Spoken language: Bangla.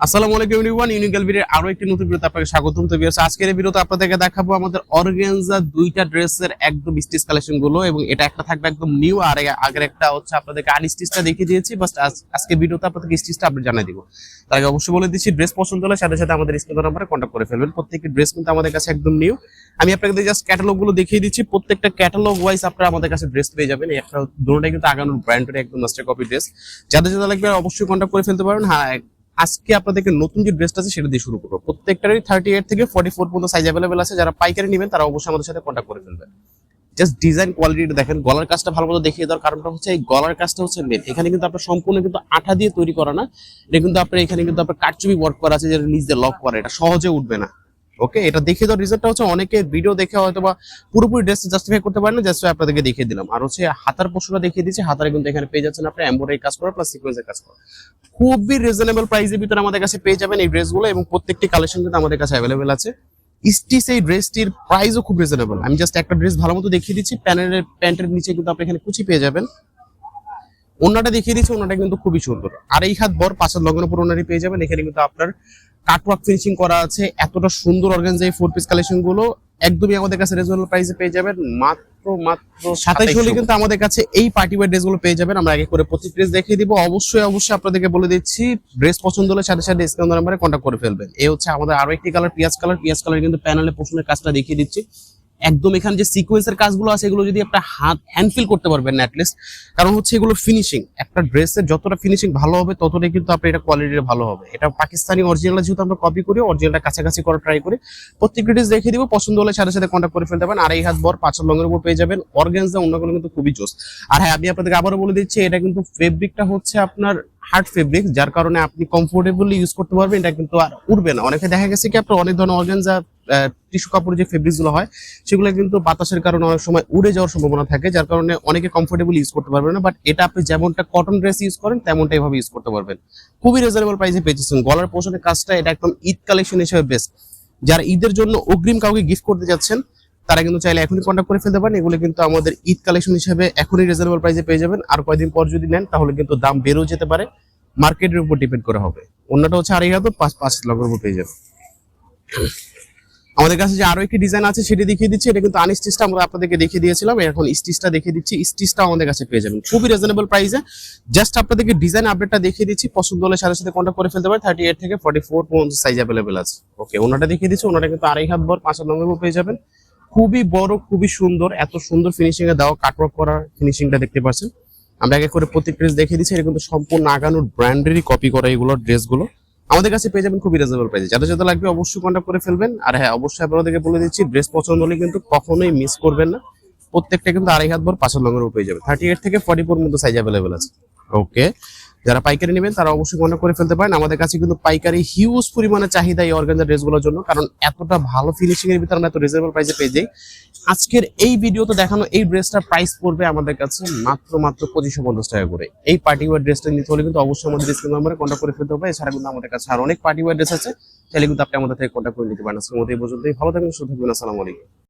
আসসালামু আলাইকুম এভরিওয়ান ইউনিক্যাল ভিডিওর একটি নতুন ভিডিওতে আপনাকে স্বাগতম। তো আজকের ভিডিওতে আপনাদেরকে দেখাবো আমাদের দুইটা ড্রেসের একদম স্টিচ এবং এটা একটা থাকবে একদম নিউ আর আগের একটা হচ্ছে আপনাদেরকে আনস্টিচটা দেখিয়ে দিয়েছি। বাস আজকে ভিডিওতে আপনাদেরকে স্টিচটা আপনি জানিয়ে দিব। তার আগে অবশ্যই বলে দিচ্ছি ড্রেস পছন্দ হলে সাথে সাথে আমাদের স্ক্রিন নাম্বারে কন্ট্যাক্ট করে ফেলবেন। প্রত্যেকটি ড্রেস কিন্তু আমাদের কাছে একদম নিউ আমি আপনাদের জাস্ট ক্যাটালগগুলো দেখিয়ে দিচ্ছি। প্রত্যেকটা ক্যাটালগ ওয়াইজ আপনারা আমাদের কাছে ড্রেস পেয়ে যাবেন। একটা দুটোটাই কিন্তু আগানোর ব্র্যান্ডের একদম মাস্টার কপি ড্রেস যাদের যাদের লাগবে অবশ্যই কন্ট্যাক্ট করে ফেলতে পারেন। হ্যাঁ আজকে আপনাদেরকে নতুন যে ড্রেসটা আছে সেটা দিয়ে শুরু করব। প্রত্যেকটারই থার্টি এইট থেকে ফর্টি ফোর পর্যন্ত সাইজ অ্যাভেলেবেল আছে। যারা পাইকারি নেবেন, তারা অবশ্যই আমাদের সাথে কন্ট্যাক্ট করে ফেলবেন। জাস্ট ডিজাইন কোয়ালিটিটা দেখেন, গলার কাজটা ভালো মতো দেখিয়ে দেওয়ার কারণটা হচ্ছে, এই গলার কাজটা হচ্ছে মেন এখানে কিন্তু আপনার সম্পূর্ণ কিন্তু আঠা দিয়ে তৈরি করা না। এটা কিন্তু আপনার, এখানে কিন্তু আপনার কাটচুপি ওয়ার্ক করা আছে, যেটা নিজে লক করা। এটা সহজে উঠবে না। ওকে এটা দেখে দেওয়ার রিজনটা হচ্ছে অনেকে ভিডিও দেখে হয়তো বা পুরোপুরি ড্রেস জাস্টিফাই করতে পারেন না জাস্ট আপনাদেরকে দেখিয়ে দিলাম। আর হচ্ছে হাতার পোষণটা দেখিয়ে দিচ্ছি, হাতারে কিন্তু এখানে পেয়ে যাচ্ছেন আপনি এমব্রয়ডারি কাজ করা প্লাস সিকোয়েন্সের কাজ করা। খুবই রিজনেবল প্রাইসের ভিতরে আমাদের কাছে পেয়ে যাবেন এই ড্রেসগুলো এবং প্রত্যেকটি কালেকশন কিন্তু আমাদের কাছে অ্যাভেলেবেল আছে। স্টিচ এই ড্রেসটির প্রাইসও খুব রিজনেবল আমি জাস্ট একটা ড্রেস ভালো মতো দেখিয়ে দিচ্ছি, প্যানেলের, প্যান্টের নিচে কিন্তু আপনি এখানে কুচি পেয়ে যাবেন। ওনাটা দেখিয়ে দিচ্ছি ওনাটা কিন্তু খুবই সুন্দর। আর এই হাত বর পাঁচের লগ্ন উপর ওনারই পেয়ে যাবেন, এখানে কিন্তু আপনার কাটওয়ার্ক ফিনিশিং করা আছে, এতটা সুন্দর অর্গানজা এই ফোর পিস কালেকশনগুলো একদমই আমাদের কাছে রিজনেবল প্রাইসে পেয়ে যাবেন। মাত্র মাত্র সাতাইশ হলে কিন্তু আমাদের কাছে এই পার্টি ওয়ার ড্রেসগুলো পেয়ে যাবেন। আমরা আগে করে প্রতি ড্রেস দেখিয়ে দিব। অবশ্যই অবশ্যই আপনাদেরকে বলে দিচ্ছি ড্রেস পছন্দ হলে সাথে সাথে স্ক্রিন নাম্বারে কন্ট্যাক্ট করে ফেলবেন। এই হচ্ছে আমাদের আরও একটি কালার পিয়াজ কালার পিয়াজ কালার কিন্তু প্যানেলে পোষণের কাজটা দেখিয়ে দিচ্ছি। একদম এখানে যে সিকোয়েন্সের কাজগুলো আছে, এগুলো যদি আপনার হাত হ্যান্ড ফিল করতে পারবেন না অ্যাটলিস্ট কারণ হচ্ছে এগুলো ফিনিশিং একটা ড্রেসের যতটা ফিনিশিং ভালো হবে, ততটাই কিন্তু আপনার এটা কোয়ালিটিটা ভালো হবে। এটা পাকিস্তানি অরিজিনাল যেহেতু আমরা কপি করি অরিজিনালটা কাছাকাছি করার ট্রাই করি। প্রত্যেকটি ড্রেস দেখে দিব, পছন্দ হলে সাথে সাথে কন্ট্যাক্ট করে ফেলতে পারেন। আর এই হাত বর পাঁচের লঙের উপর পেয়ে যাবেন। অর্গানজা অন্যগুলো কিন্তু খুবই জোস। আর হ্যাঁ আমি আপনাদেরকে আবারও বলে দিচ্ছি, এটা কিন্তু ফেব্রিকটা হচ্ছে আপনার হার্ড ফেব্রিক যার কারণে আপনি কমফোর্টেবলি ইউজ করতে পারবেন। এটা কিন্তু আর উঠবে না। অনেকে দেখা গেছে কি আপনার অনেক ধরনের অর্গানজা টিস্যু কাপড় যে ফেব্রিকগুলো হয়, সেগুলো কিন্তু বাতাসের কারণে অনেক সময় উড়ে যাওয়ার সম্ভাবনা থাকে, যার কারণে অনেকে কমফোর্টেবল ইউজ করতে পারবেন না বাট এটা আপনি যেমনটা কটন ড্রেস ইউজ করেন তেমনটা এভাবে ইউজ করতে পারবেন। খুবই রিজনেবল প্রাইসে পেয়েছেন গলার পোষণের কাজটা এটা একদম ঈদ কালেকশন হিসেবে বেস্ট যারা ঈদের জন্য অগ্রিম কাউকে গিফট করতে যাচ্ছেন, তারা কিন্তু চাইলে এখনই কন্ট্যাক্ট করে ফেলতে পারেন, এগুলো কিন্তু আমাদের ঈদ কালেকশন হিসেবে এখনই রিজনেবল প্রাইসে পেয়ে যাবেন। আর কয়েকদিন পর যদি নেন, তাহলে কিন্তু দাম বেড়েও যেতে পারে। মার্কেটের উপর ডিপেন্ড করা হবে। অন্যটা হচ্ছে আড়াই হাজার, পাঁচ পাঁচ লক্ষের উপর পেয়ে যাবে আমাদের কাছে যে আরও একটি ডিজাইন আছে, সেটি দেখিয়ে দিচ্ছি। এটা কিন্তু আনস্টিচটা আমরা আপনাদেরকে দেখিয়ে দিয়েছিলাম। এখন স্টিচটা দেখিয়ে দিচ্ছি। স্টিচটা আমাদের কাছে পেয়ে যাবেন। খুবই রিজনেবল প্রাইসে জাস্ট আপনাদেরকে ডিজাইন আপডেটটা দেখিয়ে দিচ্ছি। পছন্দ হলে সাথে সাথে কন্ট্যাক্ট করে ফেলতে পারেন। থার্টি এইট থেকে ফর্টি ফোর পর্যন্ত সাইজ অ্যাভেলেবেল আছে। ওকে ওনাটা দেখিয়ে দিচ্ছি। ওনাটা কিন্তু আড়াই হাত বর পাঁচ নম্বর উপর পেয়ে যাবেন। খুবই বড়, খুবই সুন্দর, এত সুন্দর ফিনিশিং এ দেওয়া কাটওয়ার্ক করা ফিনিশিংটা দেখতে পাচ্ছেন। আমরা আগে করে প্রত্যেক ড্রেস দেখিয়ে দিচ্ছি। এটা কিন্তু সম্পূর্ণ আগানোর ব্র্যান্ডেরই কপি করা এগুলো ড্রেসগুলো আমাদের কাছে পেয়ে যাবেন খুবই রিজনেবল প্রাইসে যাদের যাদের লাগবে অবশ্যই কন্ট্যাক্ট করে ফেলবেন। আর হ্যাঁ অবশ্যই আপনাদেরকে বলে দিচ্ছি ড্রেস পছন্দ হলে কিন্তু কখনোই মিস করবেন না। প্রত্যেকটা কিন্তু আড়াই হাত ভর পাঁচশো লঙ্গের উপরে যাবে থার্টি এইট থেকে ফর্টি ফোর মধ্যে সাইজ অ্যাভেলেবেল আছে। ওকে যারা পাইকারি নেবেন, তারা অবশ্যই কন্ট্যাক্ট করে ফেলতে পারেন। আমাদের কাছে কিন্তু পাইকারি হিউজ পরিমাণে চাহিদা এই অর্গানজা ড্রেসগুলোর জন্য, কারণ এতটা ভালো ফিনিশিং এর ভিতরে এত রিজনেবল প্রাইসে পেয়ে যাই। আজকের এই ভিডিওতে দেখানো এই ড্রেসটার প্রাইস পড়বে আমাদের কাছে মাত্র মাত্র পঁচিশশো পঞ্চাশ টাকা করে। এই পার্টি ওয়ার ড্রেসটা নিতে হলে কিন্তু অবশ্যই আমাদের স্ক্রিন নাম্বারে কন্ট্যাক্ট করে ফেলতে হবে। এছাড়া কিন্তু আমাদের কাছে আর অনেক পার্টি ওয়ার ড্রেস আছে, তাহলে কিন্তু আপনি আমাদের থেকে কন্ট্যাক্ট করে নিতে পারেন। আজকের মধ্যে এই পর্যন্তই। ভালো থাকবেন, সুস্থ থাকবেন। আসসালামু আলাইকুম।